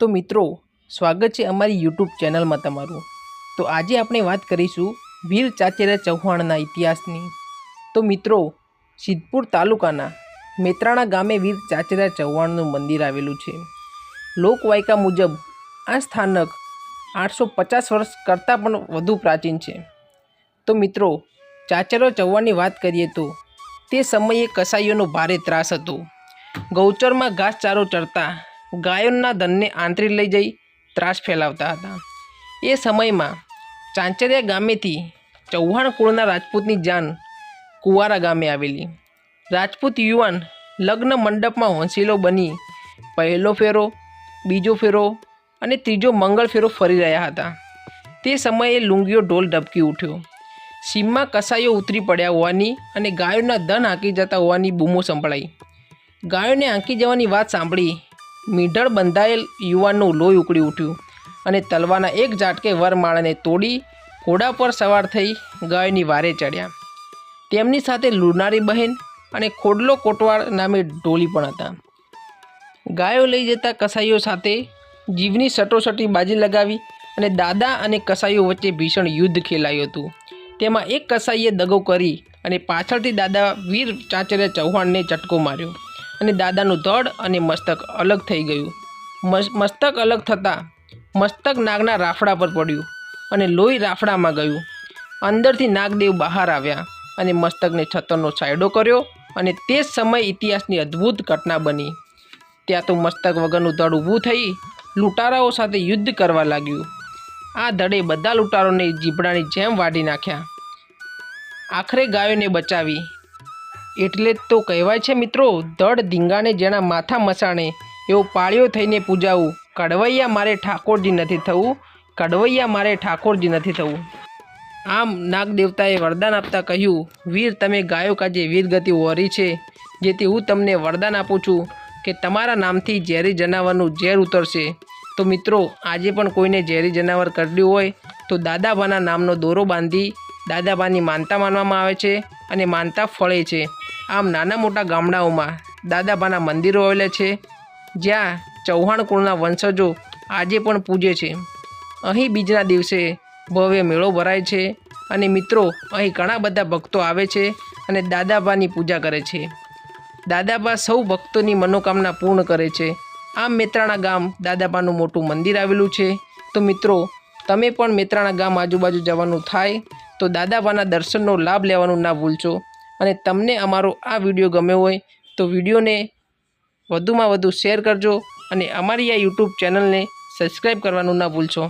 તો મિત્રો, સ્વાગત છે અમારી યુટ્યુબ ચેનલમાં તમારું. તો આજે આપણે વાત કરીશું વીર ચાચેરા ચૌહાણના ઇતિહાસની. તો મિત્રો, સિદ્ધપુર તાલુકાના મેત્રાણા ગામે વીર ચાચેરા ચૌહાણનું મંદિર આવેલું છે. લોકવાયકા મુજબ આ સ્થાનક આઠસો પચાસ વર્ષ કરતાં પણ વધુ પ્રાચીન છે. તો મિત્રો, ચાચેરા ચૌહાણની વાત કરીએ તો તે સમયે કસાઈઓનો ભારે ત્રાસ હતો. ગૌચરમાં ઘાસચારો ચરતા ગાયોના ધનને આંતરી લઈ જઈ ત્રાસ ફેલાવતા હતા. એ સમયમાં ચાંચરિયા ગામેથી ચૌહાણ કુળના રાજપૂતની જાન કુવારા ગામે આવેલી. રાજપૂત યુવાન લગ્ન મંડપમાં હોંસીલો બની પહેલો ફેરો, બીજો ફેરો અને ત્રીજો મંગળ ફેરો ફરી રહ્યા હતા. તે સમયે લુંગીઓ ઢોલ ઢબકી ઉઠ્યો. સીમમાં કસાઈઓ ઉતરી પડ્યા હોવાની અને ગાયોના ધન હાંકી જતા હોવાની બૂમો સંભળાઈ. ગાયોને આંકી જવાની વાત સાંભળી મીઢળ બંધાયેલ યુવાનનું લોહી ઉકળી ઉઠ્યું અને તલવાના એક ઝાટકે વરમાળાને તોડી ઘોડા પર સવાર થઈ ગાયની વારે ચડ્યા. તેમની સાથે લુનારી બહેન અને ખોડલો કોટવાળ નામે ઢોલી પણ હતા. ગાયો લઈ જતા કસાઈઓ સાથે જીવની સટોસટી બાજી લગાવી અને દાદા અને કસાઈઓ વચ્ચે ભીષણ યુદ્ધ ખેલાયું હતું. તેમાં એક કસાઈએ દગો કરી અને પાછળથી દાદા વીર ચાચર્ય ચૌહાણને ચટકો માર્યો. અને દાદાનું ધડ અને મસ્તક અલગ થઈ ગયું. મસ્તક અલગ થતાં મસ્તક નાગના રાફડા પર પડ્યું અને લોહી રાફડામાં ગયું. અંદરથી નાગદેવ બહાર આવ્યા અને મસ્તકને છતરનો છાંયડો કર્યો અને તે જ સમય ઇતિહાસની અદ્ભુત ઘટના બની. ત્યાં તો મસ્તક વગરનું ધડ ઊભું થઈ લૂંટારાઓ સાથે યુદ્ધ કરવા લાગ્યું. આ ધડે બધા લૂંટારોને જીબડાની જેમ વાઢી નાખ્યા. આખરે ગાયોને બચાવી એટલે જ તો કહેવાય છે મિત્રો ધડ ધીંગાને જેના માથા મસાણે, એવો પાળ્યો થઈને પૂજાવું. કડવૈયા મારે ઠાકોરજી નથી થવું. કડવૈયા મારે ઠાકોરજી નથી થવું. આમ નાગદેવતાએ વરદાન આપતા કહ્યું, વીર, તમે ગાયો કાજે વીરગતિ વરી છે, જેથી હું તમને વરદાન આપું છું કે તમારા નામથી ઝેરી જનાવરનું ઝેર ઉતરશે. તો મિત્રો, આજે પણ કોઈને ઝેરી જનાવર કરડ્યું હોય, તો દાદાબાના નામનો દોરો બાંધી દાદાબાની માનતા માનવામાં આવે છે અને માનતા ફળે છે. આમ નાના મોટા ગામડાઓમાં દાદાબાના મંદિરો આવેલા છે, જ્યાં ચૌહાણ કુળના વંશજો આજે પણ પૂજે છે. અહીં બીજના દિવસે ભવ્ય મેળો ભરાય છે અને મિત્રો અહીં ઘણા બધા ભક્તો આવે છે અને દાદાબાની પૂજા કરે છે. દાદાબા સૌ ભક્તોની મનોકામના પૂર્ણ કરે છે. આમ મેત્રાણા ગામ દાદાબાનું મોટું મંદિર આવેલું છે. તો મિત્રો, તમે પણ મેત્રાણા ગામ આજુબાજુ જવાનું થાય તો દાદાબાના દર્શનનો લાભ લેવાનું ના ભૂલશો. અને તમને અમારો આ વીડિયો ગમ્યો હોય તો વિડીયોને વધુમાં વધુ શેર કરજો અને અમારી આ યુટ્યુબ ચેનલને સબસ્ક્રાઈબ કરવાનું ના ભૂલશો.